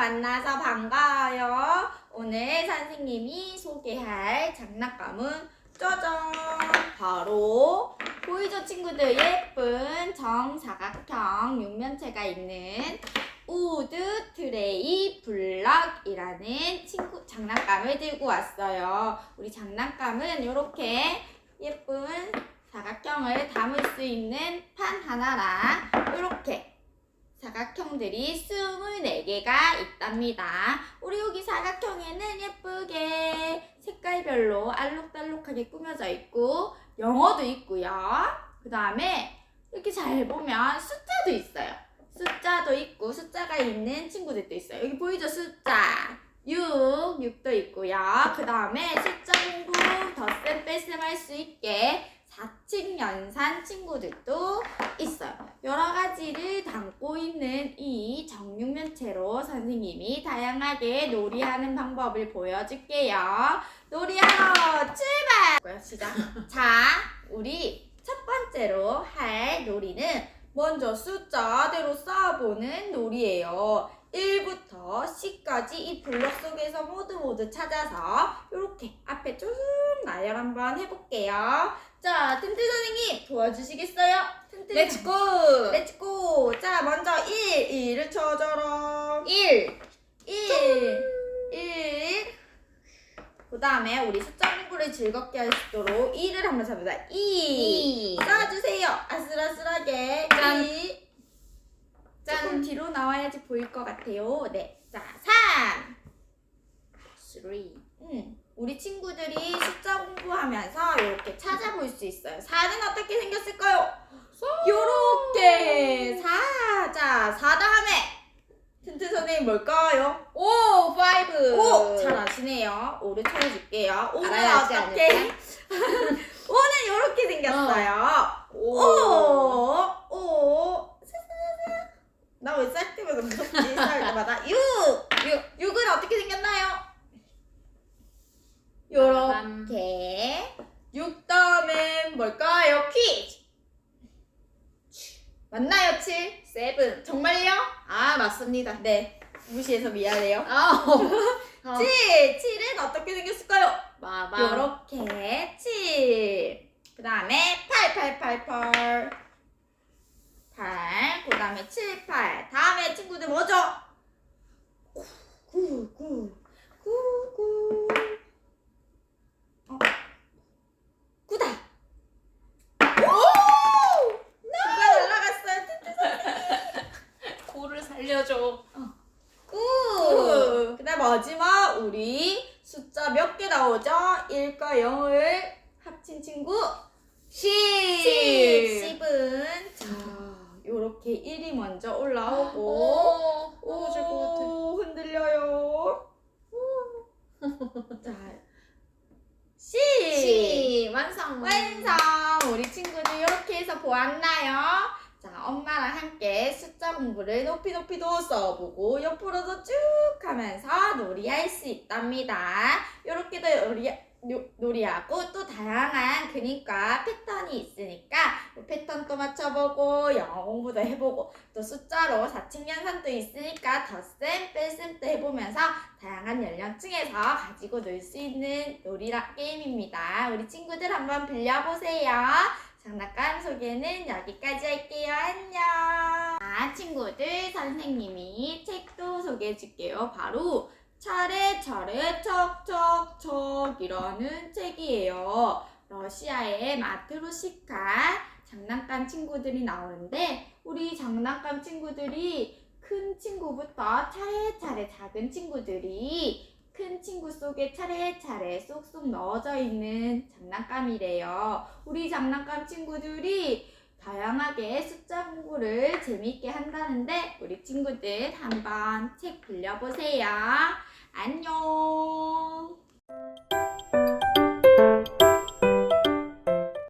만나서 반가워요. 오늘 선생님이 소개할 장난감은 짜잔! 바로 보이죠 친구들 예쁜 정사각형 육면체가 있는 우드 트레이 블럭이라는 친구 장난감을 들고 왔어요. 우리 장난감은 이렇게 예쁜 사각형을 담을 수 있는 판 하나랑 이렇게 사각형들이 24개가 있답니다. 우리 여기 사각형에는 예쁘게 색깔별로 알록달록하게 꾸며져 있고 영어도 있고요. 그 다음에 이렇게 잘 보면 숫자도 있어요. 숫자도 있고 숫자가 있는 친구들도 있어요. 여기 보이죠? 숫자 6, 6도 있고요. 그 다음에 숫자 공부 덧셈 뺄셈 할 수 있게 4층 연산 친구들도 있어요. 여러 가지를 담고 있는 이 정육면체로 선생님이 다양하게 놀이하는 방법을 보여줄게요. 놀이하러 출발! 시작. 자, 우리 첫 번째로 할 놀이는 먼저 숫자대로 쌓아보는 놀이예요. 1부터 10까지 이 블록 속에서 모두 모두 찾아서 이렇게 앞에 쭉 나열 한번 해볼게요. 자, 튼튼 선생님 도와주시겠어요? 튼튼 렛츠고! 렛츠고! 자, 먼저 1, 1을 쳐줘라. 1 1, 1. 그 다음에 우리 숫자 공부를 즐겁게 할 수 있도록 2를 한번 잡아보자. 2. 2 쌓아주세요. 아슬아슬하게. 짠. 2. 짠. 조금 뒤로 나와야지 보일 것 같아요. 네. 자, 3. 3 음, 우리 친구들이 숫자 공부하면서 이렇게 찾아볼 수 있어요. 4는 어떻게 생겼을까요? 요렇게 4. 자, 4 다음에 튼튼 선생님 뭘까요? 5 5 오! 잘 아시네요. 5를 쳐줄게요. 5는 알아야지 어떻게? 5는 이렇게 생겼어요. 오! 오! 나왜 쌀 때마다 때마다 6! 6! 6은 어떻게 생겼나요? 요렇게 6 다음엔 뭘까요? 퀴즈! 맞나요, 7? 7 정말요? 아 맞습니다 네. 무시해서 미안해요. 아 7! 7은 어떻게 생겼을까요? 마마 요렇게 7. 그 다음에 8, 8, 8, 8. 8. 그 다음에 7, 8. 다음에 친구들 뭐죠? 9, 9, 9, 9. 어. 9다. 오! 누가 날라갔어요? 코를 살려줘 9. 그 다음 마지막 우리 숫자 몇 개 나오죠? 1과 0을 합친 친구 10. 10 10은 자, 요렇게 1이 먼저 올라오고 오 떨어질 것 같아 오, 흔들려요. 자, 10. 10 완성 완성! 우리 친구들 이렇게 해서 보았나요? 자, 엄마랑 함께 숫자 공부를 높이 높이도 써보고 옆으로도 쭉 하면서 놀이할 수 있답니다. 이렇게도 놀이, 요- 놀이하고 또 다양한 그림과 패턴이 있으니까 그 패턴 또 맞춰보고 영어 공부도 해보고 또 숫자로 4층 연산도 있으니까 덧셈, 뺄셈도 해보면서 다양한 연령층에서 가지고 놀 수 있는 놀이라 게임입니다. 우리 친구들 한번 빌려보세요. 장난감 소개는 여기까지 할게요. 안녕. 아, 친구들, 선생님이 책도 소개해 줄게요. 바로 차례차례 척척척이라는 책이에요. 러시아의 마트로시카 장난감 친구들이 나오는데 우리 장난감 친구들이 큰 친구부터 차례차례 작은 친구들이 큰 친구 속에 차례차례 쏙쏙 넣어져 있는 장난감이래요. 우리 장난감 친구들이 다양하게 숫자 공부를 재밌게 한다는데 우리 친구들 한번 책 빌려보세요. 안녕.